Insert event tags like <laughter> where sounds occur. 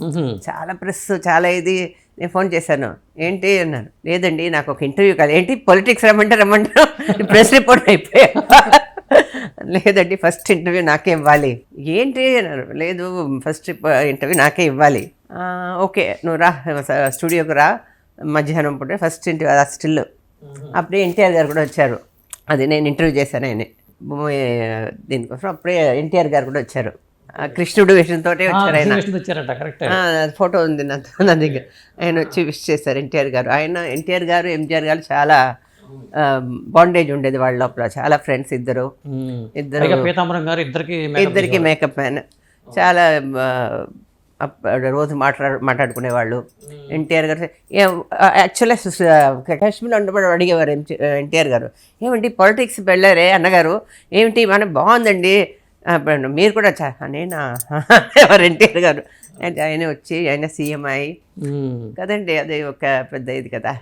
మ్మ్. చాలా ప్రెస్ చాలా ఇది. నేను ఫోన్ చేశాను. ఏంటి అన్నాను లేదండి నాకు ఒక ఇంటర్వ్యూ కాదు ఏంటి పొలిటిక్స్ రమ్మంటే రమ్మంటారు. <laughs> ప్రెస్ రిపోర్ట్ అయిపోయా? లేదండి ఫస్ట్ ఇంటర్వ్యూ నాకే ఇవ్వాలి. ఏంటి అన్నారు. లేదు ఫస్ట్ ఇంటర్వ్యూ నాకే ఇవ్వాలి. "ఆ, ఓకే నువ్వు రా స్టూడియోకి రా. మధ్యాహ్నం పూట ఫస్ట్ ఇంటర్వ్యూ అది స్టిల్ అప్పుడే ఎన్టీఆర్ గారు కూడా వచ్చారు. అది నేను ఇంటర్వ్యూ చేశాను ఆయన దీనికోసం అప్పుడే ఎన్టీఆర్ గారు కూడా వచ్చారు. ఆ కృష్ణుడు విషయంతో ఆ, వచ్చారు ఆయన. వచ్చారట కరెక్ట్ ఫోటో ఉంది నా నా దగ్గర. ఆయన వచ్చి విష్ చేశారు ఎన్టీఆర్ గారు. ఆయన ఎన్టీఆర్ గారు ఎంజిఆర్ గారు చాలా బాండేజ్ ఉండేది వాళ్ళ లోపల. చాలా ఫ్రెండ్స్ ఇద్దరు. ఇద్దరు పీతాంబరం గారు ఇద్దరికి ఇద్దరికి మేకప్ మ్యాన్ చాలా రోజు మాట్లాడు మాట్లాడుకునేవాళ్ళు. ఎన్టీఆర్ గారు యాక్చువల్గా కాశ్మీర్లో ఉన్నప్పుడు అడిగేవారు ఎన్టీఆర్ గారు. ఏమండి పాలిటిక్స్ వెళ్ళారే అన్నగారు? ఏమిటి మన బాగుందండి? మీరు కూడా చా నేనా <laughs> ఎవరు ఎన్టీఆర్ గారు. అంటే ఆయన వచ్చి ఆయన సీఎం అయి కదండి అది ఒక పెద్ద ఇది కదా.